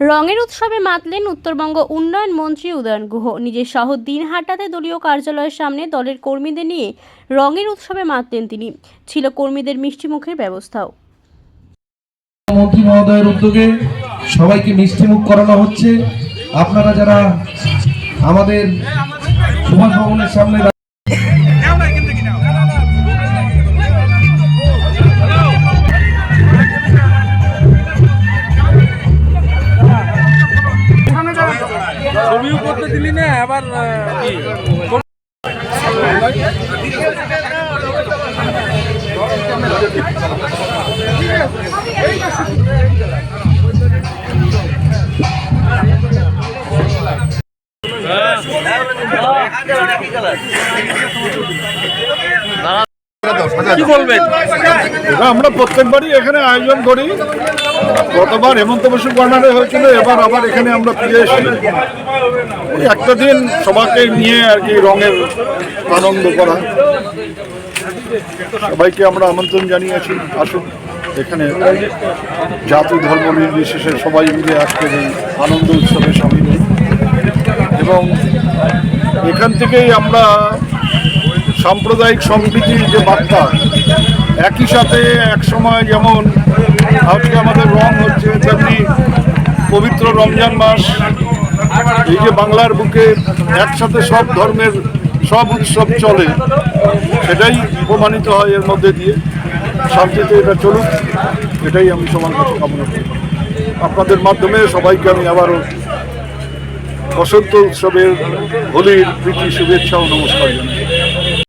রঙের উৎসবে মাতলেন উত্তরবঙ্গ উন্নয়ন মন্ত্রী উদয়ন গুহ। নিজের শহর দিনহাটাতে দলীয় কার্যালয়ের সামনে দলের কর্মীদের নিয়ে রঙের উৎসবে মাতলেন তিনি। ছিল কর্মীদের মিষ্টিমুখের ব্যবস্থাও। মন্ত্রী মহোদয়ের উদ্যোগে সবাইকে মিষ্টিমুখ করানো হচ্ছে। আপনারা যারা আমাদের সুভাষ ভবনের সামনে ছবিও করতে দিলি না আবার কি? কি বলবেন? আমরা প্রত্যেকবারই এখানে আয়োজন করি। গতবার হেমন্ত বসু কর্নারে হয়েছিল এবার আবার এখানে আমরা ফিরে এসেছি। একটা দিন সবাইকে নিয়ে আর কি রঙের আনন্দ করা। সবাইকে আমরা আমন্ত্রণ জানিয়েছি আসুন এখানে। জাতি ধর্ম নির্বিশেষে সবাই মিলে আজকের এই আনন্দ উৎসবে সামিল। এবং এখান থেকেই আমরা সাম্প্রদায়িক সম্প্রীতির যে বার্তা, একই সাথে এক সময় যেমন আজকে আমাদের রং হচ্ছে তেমনি পবিত্র রমজান মাস, এই যে বাংলার বুকে একসাথে সব ধর্মের সব উৎসব চলে, সেটাই প্রমাণিত হয় এর মধ্যে দিয়ে। শান্তিতে এটা চলুক, এটাই আমি সবার কাছে কামনা করি। আপনাদের মাধ্যমে সবাইকে আমি আবারও বসন্ত উৎসবের হোলির প্রীতি, শুভেচ্ছা ও নমস্কার জানাই।